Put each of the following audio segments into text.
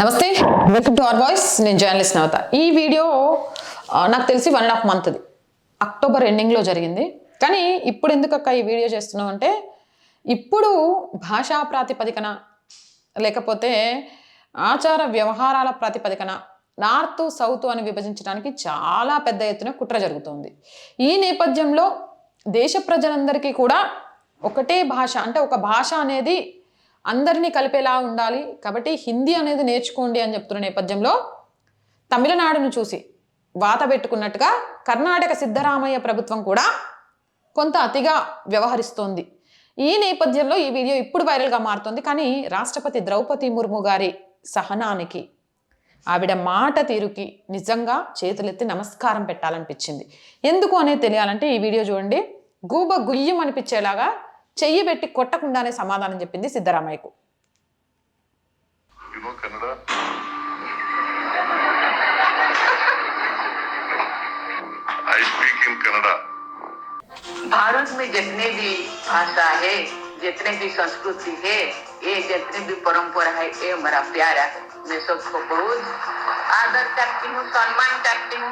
నమస్తే welcome to our voice. నేను journalist Navatha. ఈ వీడియో నాకు తెలిసి వన్ అండ్ హాఫ్ మంత్ది అక్టోబర్ ఎండింగ్లో జరిగింది. కానీ ఇప్పుడు ఎందుకు అక్క ఈ వీడియో చేస్తున్నాం అంటే ఇప్పుడు భాషా ప్రాతిపదికన లేకపోతే ఆచార వ్యవహారాల ప్రాతిపదికన నార్త్ సౌత్ అని విభజించడానికి చాలా పెద్ద ఎత్తున కుట్ర జరుగుతుంది. ఈ నేపథ్యంలో దేశ ప్రజలందరికీ కూడా ఒకటే భాష అంటే ఒక భాష అనేది అందరినీ కలిపేలా ఉండాలి. కాబట్టి హిందీ అనేది నేర్చుకోండి అని చెప్తున్న నేపథ్యంలో తమిళనాడును చూసి వాత పెట్టుకున్నట్టుగా కర్ణాటక సిద్ధరామయ్య ప్రభుత్వం కూడా కొంత అతిగా వ్యవహరిస్తోంది. ఈ నేపథ్యంలో ఈ వీడియో ఇప్పుడు వైరల్గా మారుతుంది. కానీ రాష్ట్రపతి ద్రౌపది ముర్ము గారి సహనానికి ఆవిడ మాట తీరుకి నిజంగా చేతులెత్తి నమస్కారం పెట్టాలనిపించింది. ఎందుకు అనేది తెలియాలంటే ఈ వీడియో చూడండి. గూబ గుయ్యం అనిపించేలాగా చెయ్యి పెట్టి కొట్టకుండానే సమాధానం చెప్పింది సిద్ధరామయ్యకు You know Kannada? I speak in Kannada. Bharat में जितने भी भाषा है जितने भी संस्कृति है ये जितने भी परंपरा है ये हमारा प्यारा है मैं सबको बहुत आदर करती हूँ सम्मान करती हूँ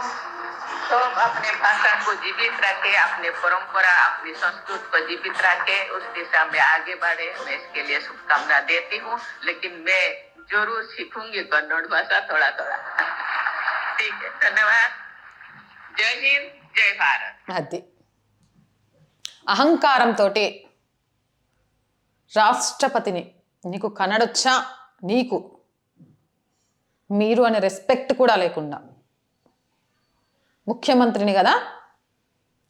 सब अपने भाषा को जीवित रखे अपने परंपरा अपनी संस्कृति को जीवित रखे उस दिशा में आगे बढ़े मैं इसके लिए शुभकामना देती हूँ लेकिन मैं जरूर सीखूंगी कन्नड़ भाषा थोड़ा थोड़ा ठीक है धन्यवाद जय हिंद जय भारत అది అహంకారంతో రాష్ట్రపతిని నీకు కన్నడొచ్చా నీకు మీరు అనే రెస్పెక్ట్ కూడా లేకుండా ముఖ్యమంత్రిని కదా?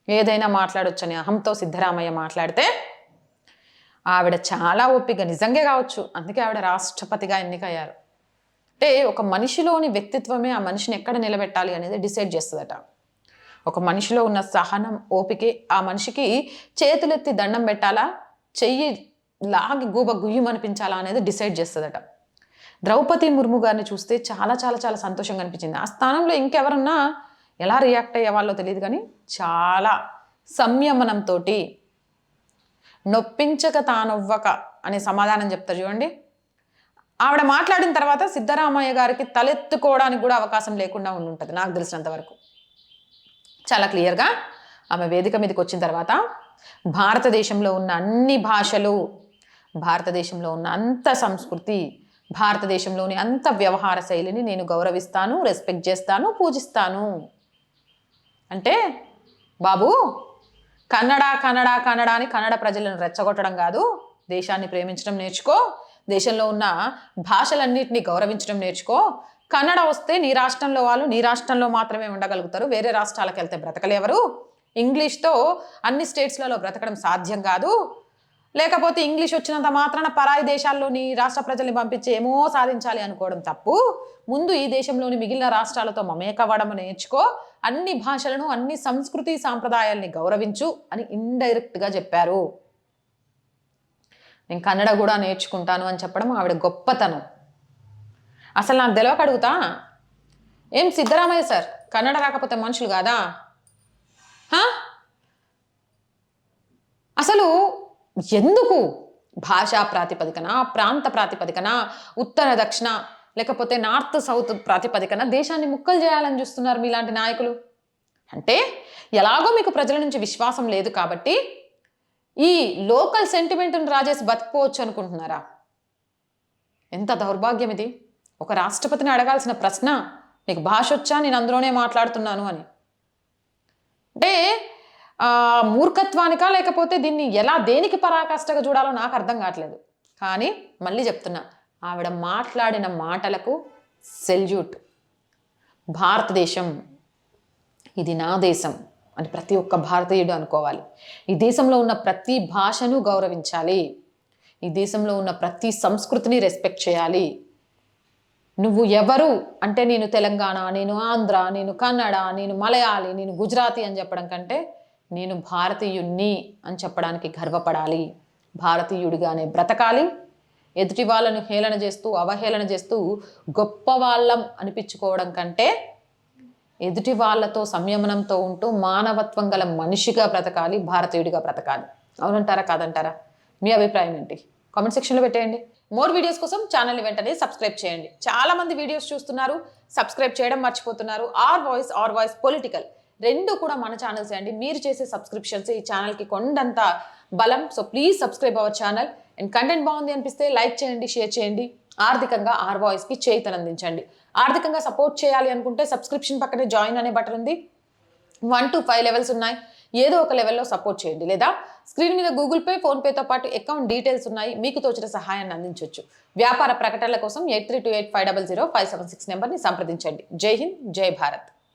ఏదైనా మాట్లాడొచ్చని అహంతో సిద్ధరామయ్య మాట్లాడితే ఆవిడ చాలా ఓపిక నిజంగా కావచ్చు. అందుకే ఆవిడ రాష్ట్రపతిగా ఎన్నికయ్యారు. అంటే ఒక మనిషిలోని వ్యక్తిత్వమే ఆ మనిషిని ఎక్కడ నిలబెట్టాలి అనేది డిసైడ్ చేస్తుందట. ఒక మనిషిలో ఉన్న సహనం ఓపికే ఆ మనిషికి చేతులెత్తి దండం పెట్టాలా? చెయ్యి లాగి గూబ గుయ్యం అనిపించాలా అనేది డిసైడ్ చేస్తుందట. ద్రౌపది ముర్ము గారిని చూస్తే చాలా చాలా చాలా సంతోషంగా అనిపించింది. ఆ స్థానంలో ఇంకెవరన్నా ఎలా రియాక్ట్ అయ్యేవాళ్ళో తెలియదు కానీ చాలా సంయమనంతో నొప్పించక తానొవ్వక అనే సమాధానం చెప్తారు చూడండి. ఆవిడ మాట్లాడిన తర్వాత సిద్ధరామయ్య గారికి తలెత్తుకోవడానికి కూడా అవకాశం లేకుండా ఉంటుంది నాకు తెలిసినంత వరకు. చాలా క్లియర్గా ఆమె వేదిక మీదకి వచ్చిన తర్వాత భారతదేశంలో ఉన్న అన్ని భాషలు భారతదేశంలో ఉన్న అంత సంస్కృతి భారతదేశంలోని అంత వ్యవహార శైలిని నేను గౌరవిస్తాను రెస్పెక్ట్ చేస్తాను పూజిస్తాను. అంటే బాబు కన్నడ కన్నడ కన్నడ అని కన్నడ ప్రజలను రెచ్చగొట్టడం కాదు. దేశాన్ని ప్రేమించడం నేర్చుకో. దేశంలో ఉన్న భాషలన్నింటినీ గౌరవించడం నేర్చుకో. కన్నడ వస్తే నీ రాష్ట్రంలో వాళ్ళు నీ రాష్ట్రంలో మాత్రమే ఉండగలుగుతారు. వేరే రాష్ట్రాలకు వెళ్తే బ్రతకలేవరు. ఇంగ్లీష్తో అన్ని స్టేట్స్లలో బ్రతకడం సాధ్యం కాదు. లేకపోతే ఇంగ్లీష్ వచ్చినంత మాత్రాన పరాయి దేశాల్లోని రాష్ట్ర ప్రజల్ని పంపించి ఏమో సాధించాలి అనుకోవడం తప్పు. ముందు ఈ దేశంలోని మిగిలిన రాష్ట్రాలతో మమేకవ్వడం నేర్చుకో. అన్ని భాషలను అన్ని సంస్కృతి సాంప్రదాయాల్ని గౌరవించు అని ఇండైరెక్ట్గా చెప్పారు. నేను కన్నడ కూడా నేర్చుకుంటాను అని చెప్పడం ఆవిడ గొప్పతనం. అసలు నాకు తెలియక అడుగుతా. ఏం సిద్ధరామయ్య సార్? కన్నడ రాకపోతే మనుషులు కాదా? అసలు ఎందుకు? భాషా ప్రాతిపదికన ప్రాంత ప్రాతిపదికన ఉత్తర దక్షిణ లేకపోతే నార్త్ సౌత్ ప్రాతిపదికన దేశాన్ని ముక్కలు చేయాలని చూస్తున్నారు మీలాంటి నాయకులు? అంటే ఎలాగో మీకు ప్రజల నుంచి విశ్వాసం లేదు కాబట్టి ఈ లోకల్ సెంటిమెంట్ని రాజేసి బతిపోవచ్చు అనుకుంటున్నారా? ఎంత దౌర్భాగ్యం ఇది. ఒక రాష్ట్రపతిని అడగాల్సిన ప్రశ్న నీకు భాష వచ్చా నేను అందులోనే మాట్లాడుతున్నాను అని. అంటే మూర్ఖత్వానికా లేకపోతే దీన్ని ఎలా దేనికి పరాకాష్ఠగా చూడాలో నాకు అర్థం కావట్లేదు. కానీ మళ్ళీ చెప్తున్నా ఆవిడ మాట్లాడిన మాటలకు సెల్యూట్. భారతదేశం ఇది నా దేశం అని ప్రతి ఒక్క భారతీయుడు అనుకోవాలి. ఈ దేశంలో ఉన్న ప్రతి భాషను గౌరవించాలి. ఈ దేశంలో ఉన్న ప్రతి సంస్కృతిని రెస్పెక్ట్ చేయాలి. నువ్వు ఎవరు అంటే నేను తెలంగాణ నేను ఆంధ్ర నేను కన్నడ నేను మలయాళి నేను గుజరాతీ అని చెప్పడం కంటే నేను భారతీయుణ్ణి అని చెప్పడానికి గర్వపడాలి. భారతీయుడిగానే బ్రతకాలి. ఎదుటి వాళ్ళను హేళన చేస్తూ అవహేళన చేస్తూ గొప్ప వాళ్ళం అనిపించుకోవడం కంటే ఎదుటి వాళ్ళతో సంయమనంతో ఉంటూ మానవత్వం గల మనిషిగా బ్రతకాలి భారతీయుడిగా బ్రతకాలి. అవునంటారా కాదంటారా? మీ అభిప్రాయం ఏంటి? కామెంట్ సెక్షన్లో పెట్టేయండి. మోర్ వీడియోస్ కోసం ఛానల్ని వెంటనే సబ్స్క్రైబ్ చేయండి. చాలా మంది వీడియోస్ చూస్తున్నారు సబ్స్క్రైబ్ చేయడం మర్చిపోతున్నారు. R voice R voice political. రెండు కూడా మన ఛానల్స్ అండి. మీరు చేసే సబ్స్క్రిప్షన్స్ ఈ ఛానల్కి కొండంత బలం. So please subscribe our channel and content బాగుంది అనిపిస్తే లైక్ చేయండి షేర్ చేయండి. ఆర్థికంగా ఆర్ వాయిస్కి చేతనందించండి ఆర్థికంగా సపోర్ట్ చేయాలి అనుకుంటే సబ్స్క్రిప్షన్ పక్కనే జాయిన్ అనే బటన్ ఉంది. వన్ టు ఫైవ్ లెవెల్స్ ఉన్నాయి. ఏదో ఒక లెవెల్లో సపోర్ట్ చేయండి లేదా? స్క్రీన్ మీద గూగుల్ పే ఫోన్పేతో పాటు అకౌంట్ డీటెయిల్స్ ఉన్నాయి. మీకు తోచిన సహాయాన్ని అందించవచ్చు వ్యాపార ప్రకటనల కోసం eight three two eight five double zero five seven six నెంబర్ని సంప్రదించండి. జై హింద్ జై భారత్.